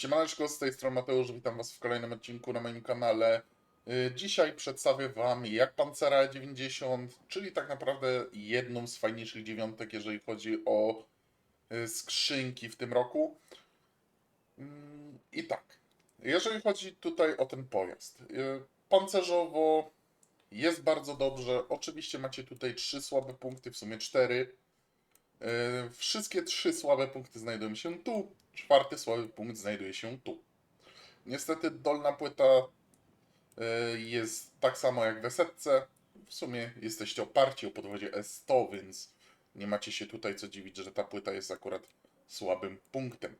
Siemaneczko, z tej strony Mateusz, witam was w kolejnym odcinku na moim kanale. Y, Dzisiaj przedstawię wam jak Pancera 90, czyli tak naprawdę jedną z fajniejszych dziewiątek, jeżeli chodzi o y, skrzynki w tym roku. Mm, I tak, jeżeli chodzi tutaj o ten pojazd. y, Pancerzowo jest bardzo dobrze. Oczywiście macie tutaj trzy słabe punkty, w sumie cztery. E, Wszystkie trzy słabe punkty znajdują się tu, czwarty słaby punkt znajduje się tu. Niestety dolna płyta e, jest tak samo jak w desetce. W sumie jesteście oparci o podwozie S100, więc nie macie się tutaj co dziwić, że ta płyta jest akurat słabym punktem.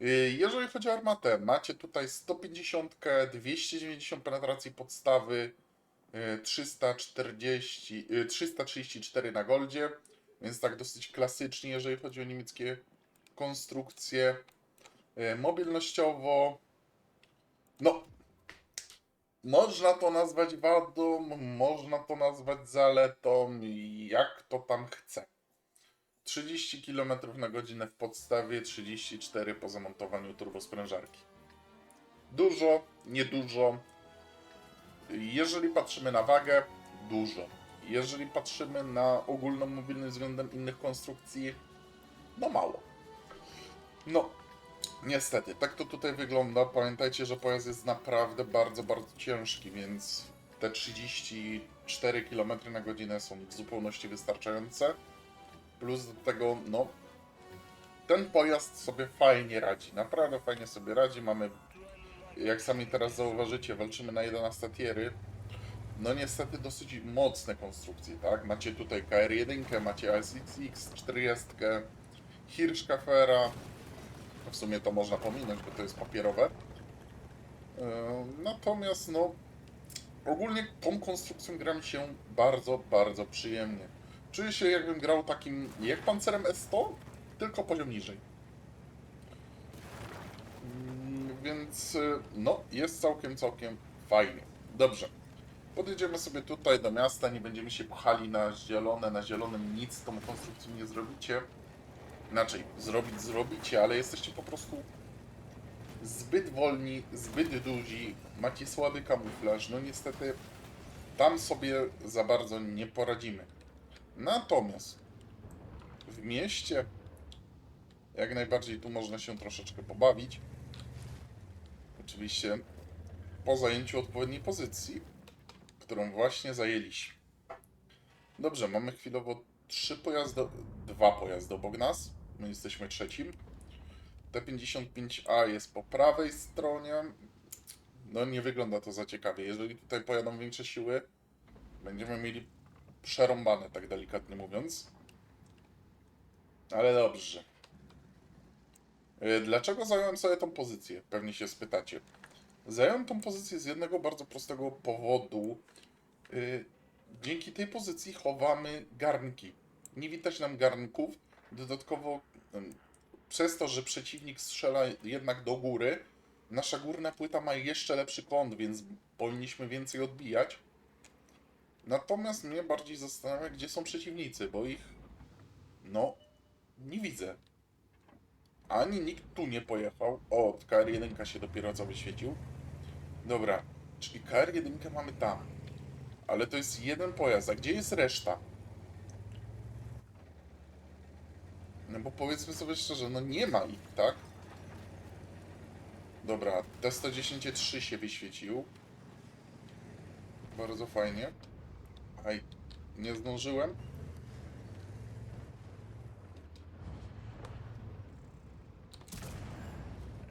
E, Jeżeli chodzi o armatę, macie tutaj 150, 290 penetracji podstawy, e, 340, e, 334 na goldzie, więc tak dosyć klasycznie, jeżeli chodzi o niemieckie konstrukcje. E, Mobilnościowo, no, można to nazwać wadą, można to nazwać zaletą, jak to tam chce. 30 km na godzinę w podstawie, 34 po zamontowaniu turbosprężarki. Dużo, niedużo. Jeżeli patrzymy na wagę, dużo. Jeżeli patrzymy na ogólną mobilność względem innych konstrukcji, no mało. No, niestety, tak to tutaj wygląda. Pamiętajcie, że pojazd jest naprawdę bardzo, bardzo ciężki, więc te 34 km na godzinę są w zupełności wystarczające. Plus do tego, no, ten pojazd sobie fajnie radzi. Naprawdę fajnie sobie radzi. Mamy, jak sami teraz zauważycie, walczymy na 11 tiery. No niestety dosyć mocne konstrukcje, tak? Macie tutaj KR1, macie ASX 40, Hirschkafera. W sumie to można pominąć, bo to jest papierowe. Natomiast no ogólnie tą konstrukcją gram się bardzo, bardzo przyjemnie. Czuję się jakbym grał takim jak pancerem S100, tylko poziom niżej. Mm, Więc y, no, jest całkiem, całkiem fajnie. Dobrze. Podjedziemy sobie tutaj do miasta, nie będziemy się pchali na zielone, na zielonym nic tą konstrukcją nie zrobicie. Inaczej, zrobić zrobicie, ale jesteście po prostu zbyt wolni, zbyt duzi, macie słaby kamuflaż, no niestety tam sobie za bardzo nie poradzimy. Natomiast w mieście jak najbardziej tu można się troszeczkę pobawić. Oczywiście po zajęciu odpowiedniej pozycji, którą właśnie zajęliśmy. Dobrze, mamy chwilowo trzy pojazdy, dwa pojazdy obok nas. My jesteśmy trzecim. T55A jest po prawej stronie. No nie wygląda to za ciekawie. Jeżeli tutaj pojadą większe siły, będziemy mieli przerąbane, tak delikatnie mówiąc. Ale dobrze. E, Dlaczego zająłem sobie tą pozycję? Pewnie się spytacie. Zająłem tą pozycję z jednego bardzo prostego powodu. Y, Dzięki tej pozycji chowamy garnki. Nie widać nam garnków. Dodatkowo przez to, że przeciwnik strzela jednak do góry, nasza górna płyta ma jeszcze lepszy kąt, więc powinniśmy więcej odbijać. Natomiast mnie bardziej zastanawia, gdzie są przeciwnicy, bo ich, no, nie widzę. Ani nikt tu nie pojechał. O, KR1 się dopiero co wyświecił. Dobra, czyli KR1 mamy tam. Ale to jest jeden pojazd, a gdzie jest reszta? No bo powiedzmy sobie szczerze, no nie ma ich, tak? Dobra, T110-3 się wyświecił. Bardzo fajnie. Aj, nie zdążyłem.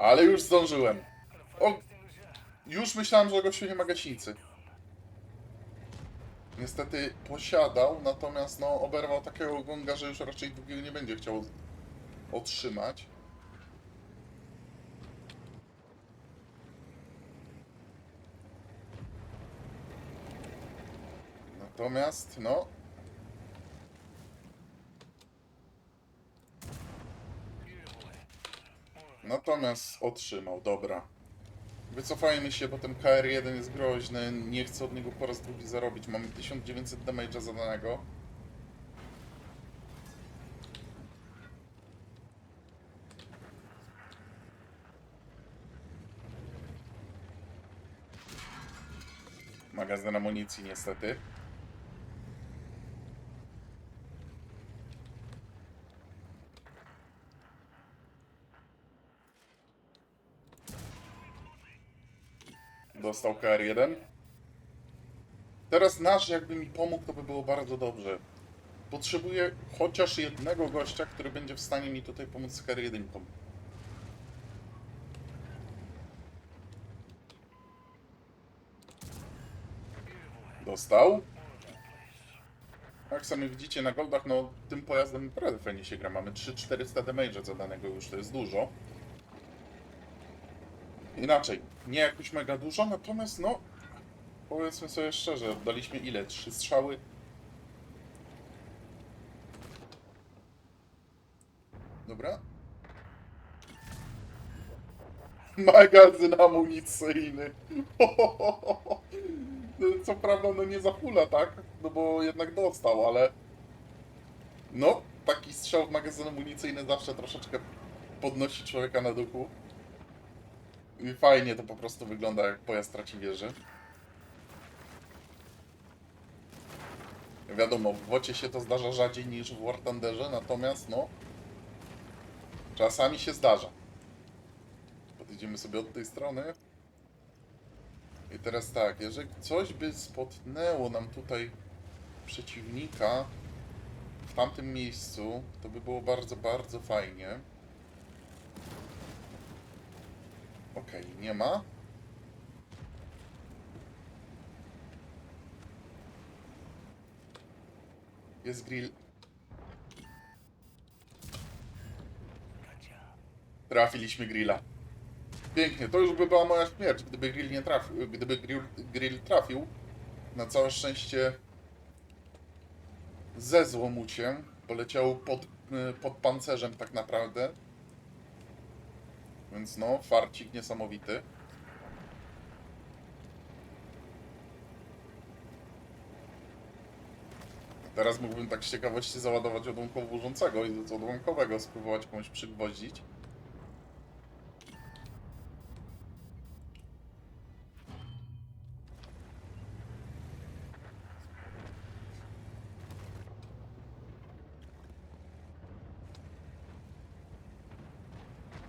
Ale już zdążyłem. O, już myślałem, że gościu nie ma gaśnicy. Niestety posiadał, natomiast no, oberwał takiego gonga, że już raczej drugiego nie będzie chciał otrzymać. Natomiast, no. Anas otrzymał, dobra. Wycofajmy się, bo ten KR1 jest groźny, nie chcę od niego po raz drugi zarobić. Mamy 1900 damage'a zadanego. Magazyn amunicji niestety. Dostał KR1. Teraz nasz jakby mi pomógł, to by było bardzo dobrze. Potrzebuję chociaż jednego gościa, który będzie w stanie mi tutaj pomóc z KR1. Dostał. Jak sami widzicie na goldach, no tym pojazdem naprawdę fajnie się gra. Mamy 3400 damage'a zadanego już, to jest dużo. Inaczej, nie jakoś mega dużo, natomiast no, powiedzmy sobie szczerze, daliśmy ile? Trzy strzały? Dobra. Magazyn amunicyjny. Co prawda, no nie za pula, tak? No bo jednak dostał, ale... No, taki strzał w magazyn amunicyjny zawsze troszeczkę podnosi człowieka na duchu. I fajnie to po prostu wygląda, jak pojazd traci wieżę. Wiadomo, w Wocie się to zdarza rzadziej niż w War Thunderze, natomiast no... Czasami się zdarza. Podejdziemy sobie od tej strony. I teraz tak, jeżeli coś by spotnęło nam tutaj przeciwnika w tamtym miejscu, to by było bardzo, bardzo fajnie. Okej, nie ma. Jest grill. Trafiliśmy grilla. Pięknie, to już by była moja śmierć, gdyby grill nie trafił, gdyby grill, grill trafił. Na całe szczęście ze złomuciem poleciał pod, y, pod pancerzem tak naprawdę. Więc no, farcik niesamowity. Teraz mógłbym tak z ciekawości załadować odłamkowo urzącego i odłamkowego spróbować komuś przygwoździć.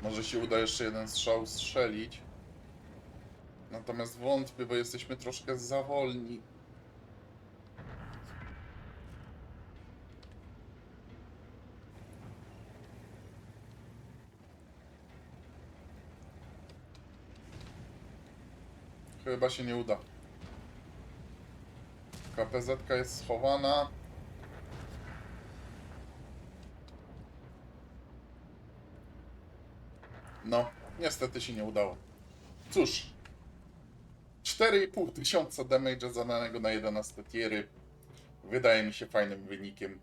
Może się uda jeszcze jeden strzał strzelić. Natomiast wątpię, bo jesteśmy troszkę za wolni. Chyba się nie uda. KPZ jest schowana. No, niestety się nie udało. Cóż, 4,5 tysiąca damage'a zadanego na 11 tiery. Wydaje mi się fajnym wynikiem.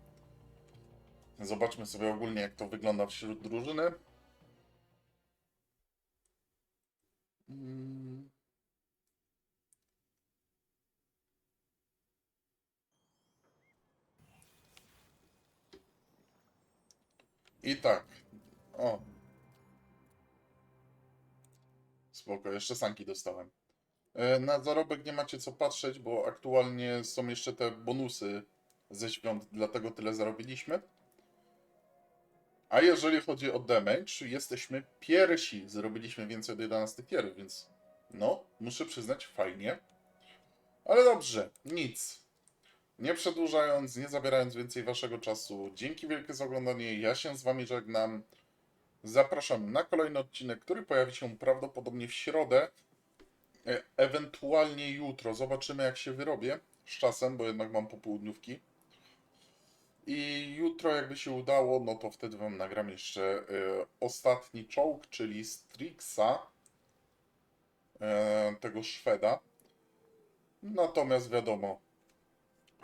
Zobaczmy sobie ogólnie, jak to wygląda wśród drużyny. I tak. O, Spoko, jeszcze sanki dostałem. E, Na zarobek nie macie co patrzeć, bo aktualnie są jeszcze te bonusy ze świąt, dlatego tyle zarobiliśmy. A jeżeli chodzi o damage, jesteśmy pierwsi. Zrobiliśmy więcej od 11 tier, więc no, muszę przyznać, fajnie. Ale dobrze, nic. Nie przedłużając, nie zabierając więcej waszego czasu, dzięki wielkie za oglądanie. Ja się z wami żegnam. Zapraszam na kolejny odcinek, który pojawi się prawdopodobnie w środę, e, ewentualnie jutro. Zobaczymy, jak się wyrobię z czasem, bo jednak mam popołudniówki. I jutro, jakby się udało, no to wtedy Wam nagram jeszcze e, ostatni czołg, czyli Strixa, e, tego Szweda. Natomiast wiadomo,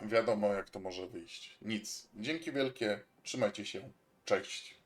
wiadomo, jak to może wyjść. Nic. Dzięki wielkie, trzymajcie się. Cześć.